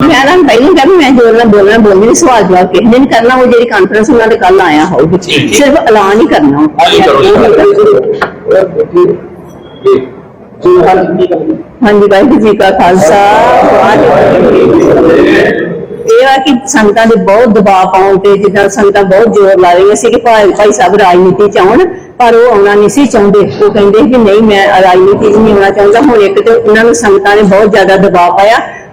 ਮੈਂ ਨਾ ਪਹਿਲਾਂ ਕਿਹਾ ਵੀ ਮੈਂ ਜੋ ਨਾਲ ਬੋਲਣਾ ਬੋਲਣੀ ਨਹੀਂ, ਸਵਾਲ ਜਵਾਬ ਕਿਸੇ ਨੇ ਨਹੀਂ ਕਰਨਾ ਉਹ ਜਿਹੜੀ ਕਾਨਫਰੰਸ ਉਹਨਾਂ ਦੇ ਕੱਲ ਆਇਆ ਠੀਕ। ਸਿਰਫ ਐਲਾਨ ਹੀ ਕਰਨਾ ਹਾਂਜੀ, ਕਰੋ ਜੀ। ਹਾਂਜੀ ਵਾਹਿਗੁਰੂ ਜੀ ਕਾ ਖਾਲਸਾ ਵਾਹਿਗੁਰੂ ਜੀ ਕੀ ਫਤਿਹ। ਇਹ ਆ ਕਿ ਸੰਗਤਾਂ ਦੇ ਬਹੁਤ ਦਬਾਅ ਪਾਉਣ ਤੇ ਜਿੱਦਾਂ ਸੰਗਤਾਂ ਬਹੁਤ ਜ਼ੋਰ ਲਾ ਰਹੀਆਂ ਸੀ ਕਿ ਭਾਈ ਭਾਈ ਸਾਹਿਬ ਰਾਜਨੀਤੀ ਚ ਆਉਣ ਪਰ ਉਹ ਆਉਣਾ ਨਹੀਂ ਸੀ ਚਾਹੁੰਦੇ। ਉਹ ਕਹਿੰਦੇ ਕਿ ਨਹੀਂ ਮੈਂ ਰਾਜਨੀਤੀ 'ਚ ਨਹੀਂ ਆਉਣਾ ਚਾਹੁੰਦਾ। ਹੁਣ ਇੱਕ ਤੇ ਉਹਨਾਂ ਨੂੰ ਸੰਗਤਾਂ ਨੇ ਬਹੁਤ ਜ਼ਿਆਦਾ ਦਬਾਅ ਪਾਇਆ।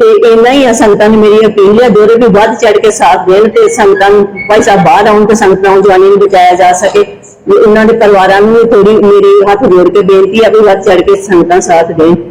ਤੇ ਇੰਨਾ ਹੀ ਆ ਸੰਗਤਾਂ ਨੂੰ ਮੇਰੀ ਅਪੀਲ ਆ ਦੋਰੇ ਵੀ ਵੱਧ ਚੜ ਕੇ ਸਾਥ ਦੇਣ ਤੇ ਸੰਗਤਾਂ ਨੂੰ ਭਾਈ ਸਾਹਿਬ ਬਾਹਰ ਆਉਣ ਤੇ ਸੰਗਤ ਨੌਜਵਾਨੀ ਨੂੰ ਬਚਾਇਆ ਜਾ ਸਕੇ। ਵੀ ਉਹਨਾਂ ਦੇ ਪਰਿਵਾਰਾਂ ਨੂੰ ਥੋੜੀ ਮੇਰੀ ਹੱਥ ਜੋੜ ਕੇ ਬੇਨਤੀ ਆ ਵੀ ਵੱਧ ਚੜ ਕੇ ਸੰਗਤਾਂ ਸਾਥ ਦੇਣ।